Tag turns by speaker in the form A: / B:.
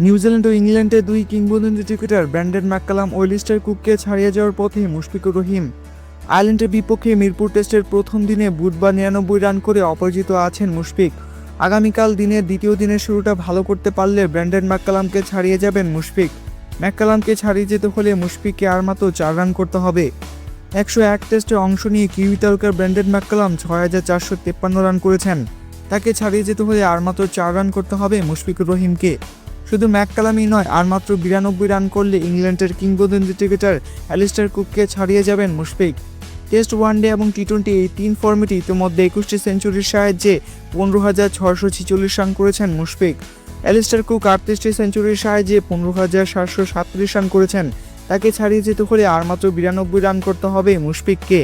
A: New Zealand ও ইংল্যান্ডের দুই কিংবদন্তি ক্রিকেটার ব্র্যান্ডন ম্যাককালাম ও লিস্টার কুককে ছাড়িয়ে যাওয়ার পথে মুশফিকুর রহিম। আয়ারল্যান্ডের বিপক্ষে মিরপুর টেস্টের প্রথম দিনে বুধবার নিরানব্বই রান করে অপরাজিত আছেন মুশফিক। আগামীকাল দিনের দ্বিতীয় দিনের শুরুটা ভালো করতে পারলে ব্র্যান্ডন ম্যাককালামকে ছাড়িয়ে যাবেন মুশফিক। ম্যাককালামকে ছাড়িয়ে যেতে হলে মুশফিককে আর মাত্র চার রান করতে হবে। একশো এক টেস্টে অংশ নিয়ে কিউই তারকার ব্র্যান্ডন ম্যাককালাম ছয় হাজার চারশো তেপ্পান্ন রান করেছেন। তাকে ছাড়িয়ে যেতে হলে আর মাত্র চার রান করতে হবে মুশফিকুর রহিমকে। শুধু ম্যাককালামই নয়, আর মাত্র বিরানব্বই রান করলে ইংল্যান্ডের কিংবদন্তি ক্রিকেটার অ্যালিস্টার কুককে ছাড়িয়ে যাবেন মুশফিক। টেস্ট ওয়ানডে এবং টি টোয়েন্টি এই তিন ফর্মেটে ইতিমধ্যে একুশটি সেঞ্চুরির সাহায্যে পনেরো হাজার ছশো ছিচল্লিশ রান করেছেন মুশফিক। অ্যালিস্টার কুক আটত্রিশটি সেঞ্চুরির সাহায্যে পনেরো হাজার সাতশো সাতত্রিশ রান করেছেন। তাকে ছাড়িয়ে যেতে হলে আর মাত্র বিরানব্বই রান করতে হবে মুশফিককে।